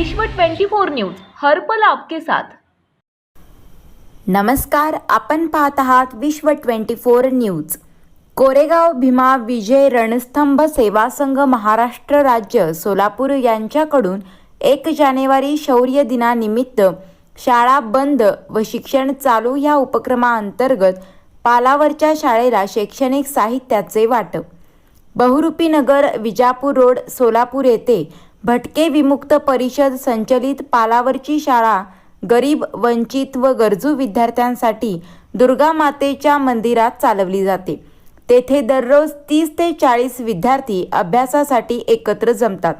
विश्व 24 न्यूज हर्पल आपके साथ. नमस्कार आपण पाहत आहात Vishwa twenty four news. Koregaon Bhima विजय रणस्तंभ सेवा संघ महाराष्ट्र राज्य सोलापूर यांच्याकडून एक जानेवारी शौर्य दिनानिमित्त शाळा बंद व शिक्षण चालू या उपक्रमाअंतर्गत पालावरच्या शाळेला शैक्षणिक साहित्याचे वाटप. बहुरूपी नगर विजापूर रोड सोलापूर येथे भटके विमुक्त परिषद संचलित पालावरची शाळा गरीब वंचित व गरजू विद्यार्थ्यांसाठी दुर्गा मातेच्या मंदिरात चालवली जाते. तेथे दररोज तीस ते चाळीस विद्यार्थी अभ्यासासाठी एकत्र जमतात.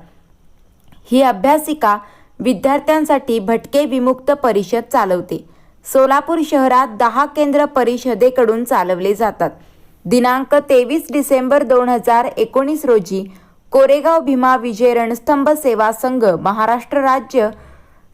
ही अभ्यासिका विद्यार्थ्यांसाठी भटके विमुक्त परिषद चालवते. सोलापूर शहरात दहा केंद्र परिषदेकडून चालवले जातात. दिनांक तेवीस डिसेंबर दोन हजार एकोणीस रोजी कोरेगाव भीमा विजय रणस्तंभ सेवा संघ महाराष्ट्र राज्य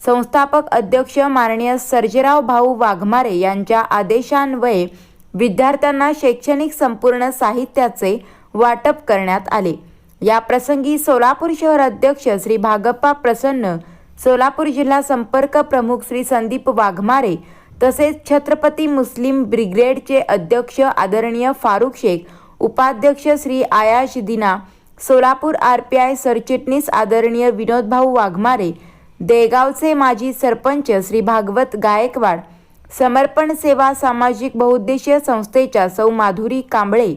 संस्थापक अध्यक्ष माननीय सर्जेराव भाऊ वाघमारे यांच्या आदेशान्वये विद्यार्थ्यांना शैक्षणिक संपूर्ण साहित्याचे वाटप करण्यात आले. या प्रसंगी सोलापूर शहर अध्यक्ष श्री भागप्पा प्रसन्न सोलापूर जिल्हा संपर्क प्रमुख श्री संदीप वाघमारे तसेच छत्रपती मुस्लिम ब्रिगेडचे अध्यक्ष आदरणीय फारुख शेख उपाध्यक्ष श्री आयाश दिना सोलापूर आर पी आय सरचिटणीस आदरणीय विनोदभाऊ वाघमारे देगावचे माजी सरपंच श्री भागवत गायकवाड समर्पण सेवा सामाजिक बहुउद्देशीय संस्थेच्या सौ माधुरी कांबळे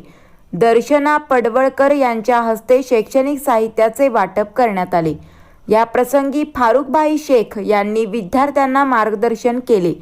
दर्शना पडवळकर यांच्या हस्ते शैक्षणिक साहित्याचे वाटप करण्यात आले. या प्रसंगी फारुखभाई शेख यांनी विद्यार्थ्यांना मार्गदर्शन केले.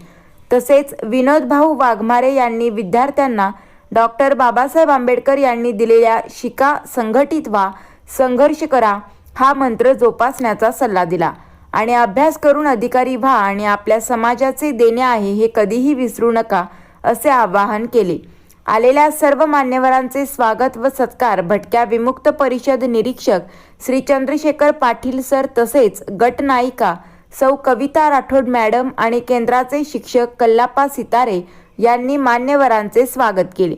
तसेच विनोदभाऊ वाघमारे यांनी विद्यार्थ्यांना डॉक्टर बाबासाहेब आंबेडकर यांनी दिलेल्या शिका संघटित व्हा संघर्ष करा हा मंत्र जोपासण्याचा सल्ला दिला. आणि अभ्यास करून अधिकारी व्हा आणि आपल्या समाजाचे देणे आहे हे कधीही विसरू नका असे आवाहन केले. आलेल्या सर्व मान्यवरांचे स्वागत व सत्कार भटक्या विमुक्त परिषद निरीक्षक श्री चंद्रशेखर पाटील सर तसेच गटनायिका सौ कविता राठोड मॅडम आणि केंद्राचे शिक्षक कल्लापा सितारे यांनी मान्यवरांचे स्वागत केले.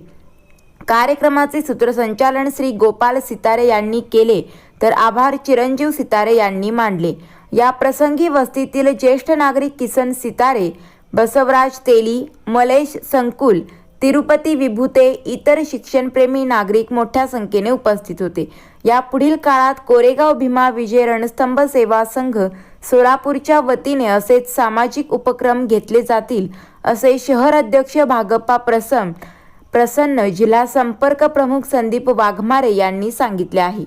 कार्यक्रमाचे सूत्रसंचालन श्री गोपाल सितारे यांनी केले तर आभार चिरंजीव सितारे यांनी मांडले या प्रसंगी वस्तीतील ज्येष्ठ नागरिक किसन सितारे बसवराज तेली मलेश संकुल तिरुपती विभूते इतर शिक्षणप्रेमी नागरिक मोठ्या संख्येने उपस्थित होते. या पुढील काळात कोरेगाव भीमा विजय रणस्तंभ सेवा संघ सोलापूरच्या वतीने असेच सामाजिक उपक्रम घेतले जातील असे शहर अध्यक्ष भागप्पा प्रसन्न प्रसन्न जिल्हा संपर्क प्रमुख संदीप वाघमारे यांनी सांगितले आहे.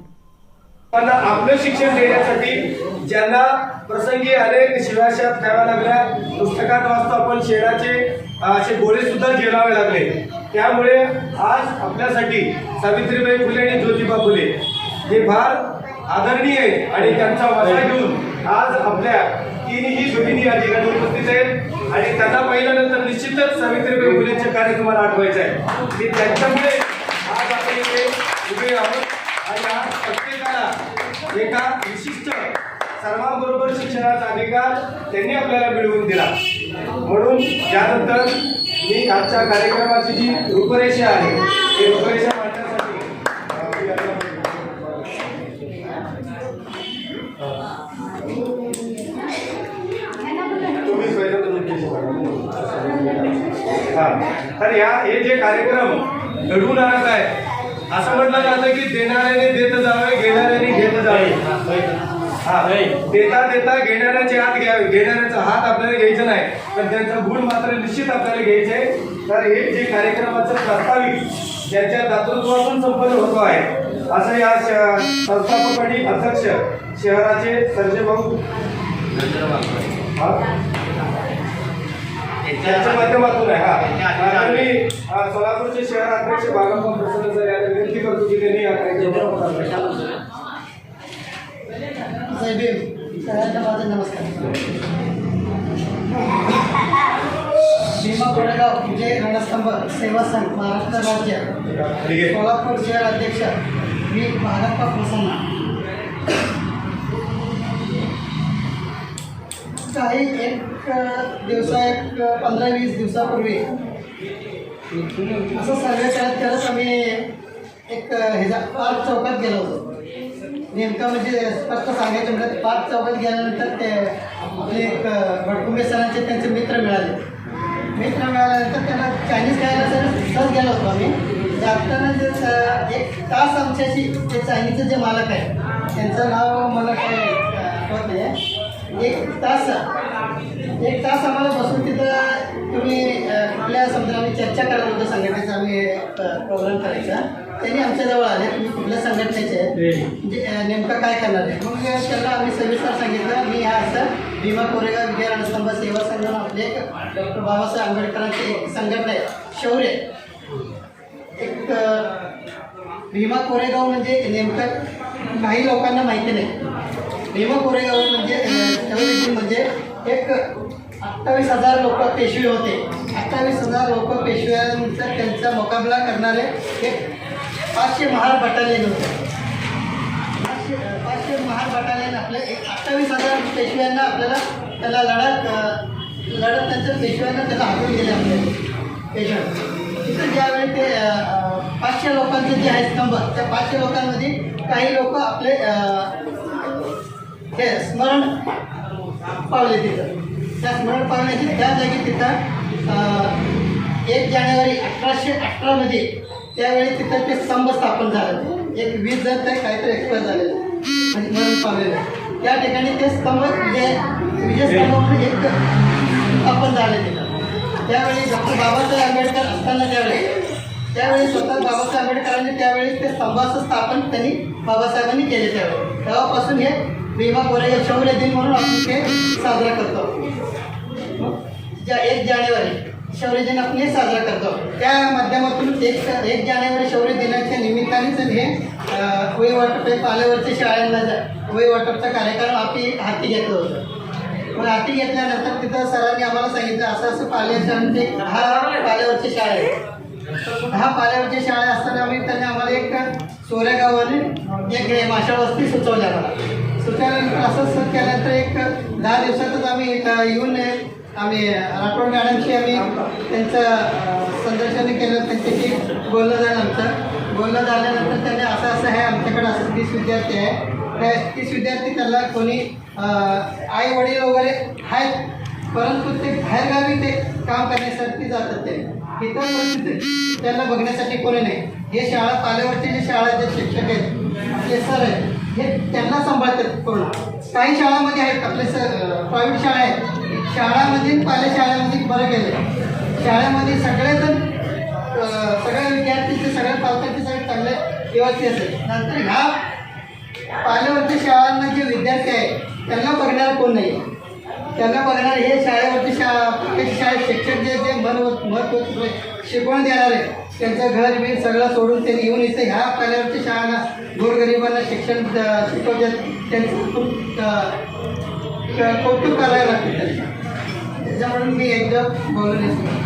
आपलं शिक्षण देण्यासाठी ज्यांना प्रसंगी अनेक शिवाशात द्याव्या लागल्या पुस्तकात वाचतो आपण शेणाचे असे गोळे सुद्धा झेलावे लागले. त्यामुळे आज आपल्यासाठी सावित्रीबाई फुले आणि ज्योतिबा फुले हे फार आदरणीय आहेत आणि त्यांचा वाटा घेऊन आज आपल्या तिन्ही भगिनी या ठिकाणी उपस्थित आहेत. आणि त्यांना पाहिल्यानंतर निश्चितच सावित्रीबाई फुलेचे कार्य तुम्हाला आठवायचं आहे. की त्यांच्यामुळे आज आपण इथे उभे आहोत. आणि आज प्रत्येकाला एका विशिष्ट सर्वांबरोबर शिक्षणाचा अधिकार त्यांनी आपल्याला मिळवून दिला. म्हणून त्यानंतर मी आजच्या कार्यक्रमाची जी रूपरेषा आहे ती रूपरेषा कार्यक्रम. घडवून आणत आहे. असं म्हटलं जातं की देणाऱ्याने देत जावे घेणाऱ्याने घेत जावे. हा देता देता घेणाऱ्याचे हात घ्यावे. घेणाऱ्याचा हात आपल्याला घ्यायचा नाही. पण त्यांचा गुण मात्र निश्चित आपल्याला घ्यायचे. आहे. तर हे जे कार्यक्रमाचं प्रस्तावित ज्यांच्या दातृत्वातून संपन्न होतो आहे असं या संस्थापक आणि अध्यक्ष शहराचे सर्जे भाऊ हा? त्यांच्या माध्यमातून आहे हा. आता मी सोलापूरचे शहर अध्यक्ष बागप्पा प्रसन्न सर यांना विनंती करतो की त्यांनी या कार्यक्रमात साहेब सगळ्यांना माझा नमस्कार. भीमा कोरेगाव विजय रणस्तंभ सेवा संघ महाराष्ट्र राज्य. सोलापूर शहर अध्यक्ष मी भागप्पा प्रसन्न. काही एक दिवसा एक पंधरा वीस दिवसापूर्वी असं सर्वे करत करत आम्ही एक ह्याच्या पार्क चौकात गेलो होतो. नेमकं म्हणजे स्पष्ट सांगायचं म्हणजे पाच चौकात गेल्यानंतर ते आपले एक भडकुंबे सरांचे त्यांचे मित्र मिळाले. मित्र मिळाल्यानंतर त्यांना चायनीज खायला सर सहज गेलो होतो आम्ही. जाताना जे स- एक तास आमच्याशी ते चायनीजचे जे मालक आहे त्यांचं नाव मला काय आठवत नाही. आहे एक तास. एक तास आम्हाला बसून तिथं तुम्ही कुठल्या समजा आम्ही चर्चा करत होतो संघटनेचा? आम्ही प्रोग्राम करायचा. त्यांनी आमच्याजवळ आले. तुम्ही कुठल्या संघटनेचे? आहेत म्हणजे नेमकं काय करणार आहे? मग त्यांना आम्ही सविस्तर सांगितलं. मी ह्या असं भीमा कोरेगाव विजय रणस्तंभ सेवा संघ आपले एक डॉक्टर बाबासाहेब आंबेडकरांची एक संघटना आहे. शौर्य. एक भीमा कोरेगाव म्हणजे नेमकं काही लोकांना माहिती नाही. भीमा कोरेगाव म्हणजे म्हणजे एक अठ्ठावीस हजार लोक पेशवे होते. अठ्ठावीस हजार लोक पेशव्यांचा त्यांचा मुकाबला करणारे एक पाचशे महार बटालियन होते. पाचशे पाचशे महार बटालियन आपले एक अठ्ठावीस हजार पेशव्यांना आपल्याला त्याला लढत लढत त्यांच्या पेशव्यांना त्याला हातून गेले आपल्याला पेशव्या तिथं ज्यावेळी ते पाचशे लोकांचे जे आहे स्तंभ त्या पाचशे लोकांमध्ये काही लोक आपले हे स्मरण पावले तिथं. त्या स्मरण पावण्याची त्या जागी तिथं एक जानेवारी अठराशे अठरामध्ये त्यावेळी तिथं ते स्तंभ स्थापन झालं. एक वीस जण ते काहीतरी एक्सपायर झालेलं. आणि मरण पावलेलं. त्या ठिकाणी ते स्तंभ जे विजयस्तंभ म्हणून एक स्थापन झाले तिथं. त्यावेळी डॉक्टर बाबासाहेब आंबेडकर असताना त्यावेळी त्यावेळी स्वतः बाबासाहेब आंबेडकरांनी त्यावेळी ते स्तंभाचं स्थापन त्यांनी बाबासाहेबांनी केले त्यावेळी. तेव्हापासून हे भीमा कोरेगाव शौर्य दिन म्हणून आपण ते साजरा करतो. ज्या एक जानेवारी शौर्य दिन आपण हे साजरा करतो. त्या माध्यमातून एक एक जानेवारी शौर्य दिनाच्या निमित्तानेच हे वय वाटप हे पालेवरच्या शाळांना जा- वाटपचा कार्यक्रम आपली हाती घेतलं होतं. मग हाती घेतल्यानंतर तिथं सरांनी आम्हाला सांगितलं असं असं पाल्याच्या म्हणजे दहा पाल्यावरच्या शाळा आहे. दहा पाल्यावरची शाळा असताना आम्ही त्यांनी आम्हाला एक सोऱ्या गावाने एक हे माशा वस्ती सुचवल्या आम्हाला. सुचवल्यानंतर असंच केल्यानंतर एक दहा दिवसातच आम्ही येऊन आम्ही राठोड मॅडमशी आम्ही त्यांचं संदर्शन केलं. त्यांच्याशी बोललं झालं आमचं. बोलणं झाल्यानंतर त्यांनी असं असं आहे. आमच्याकडे असं तीस विद्यार्थी आहे. त्या तीस विद्यार्थी त्याला कोणी आई वडील वगैरे आहेत. परंतु ते बाहेरगावी ते काम करण्यासाठी जातात ते. इतर त्यांना बघण्यासाठी कोणी नाही. हे शाळा पालेवरचे जे शाळा जे शिक्षक आहेत आपले सर आहेत हे त्यांना सांभाळतात पूर्ण. काही शाळामध्ये आहेत आपले सर प्रायव्हेट शाळा आहेत. शाळामध्ये आणि पाल्या शाळेमध्ये बरं गेले शाळेमध्ये सगळेजण जण सगळ्या विद्यार्थ्यांचे सगळ्या पालकांचे सगळे चांगले व्यवस्थित असेल नंतर ह्या पाल्यावरच्या शाळांना जे विद्यार्थी आहे त्यांना बघणार कोण नाही? त्यांना बघणार हे शाळेवरती शाळा प्रत्येक शाळेत शिक्षक जे जे मन महत्त्व शिकवण देणारे त्यांचं घर बीर सगळं सोडून ते येऊन इथे ह्या पाल्यावरच्या शाळांना गोरगरिबांना शिक्षण शिकवतात. त्यांचं खूप कौतुक करायला लागते त्यांना. त्याच्यामुळे मी एकदम बोलून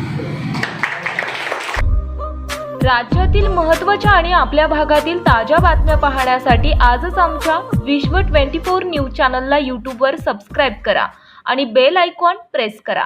राज्यातील महत्त्वाच्या आणि आपल्या भागातील ताज्या बातम्या पाहण्यासाठी आजच आमच्या विश्व ट्वेंटी फोर न्यूज चॅनलला यूट्यूबवर सबस्क्राईब करा आणि बेल आयकॉन प्रेस करा.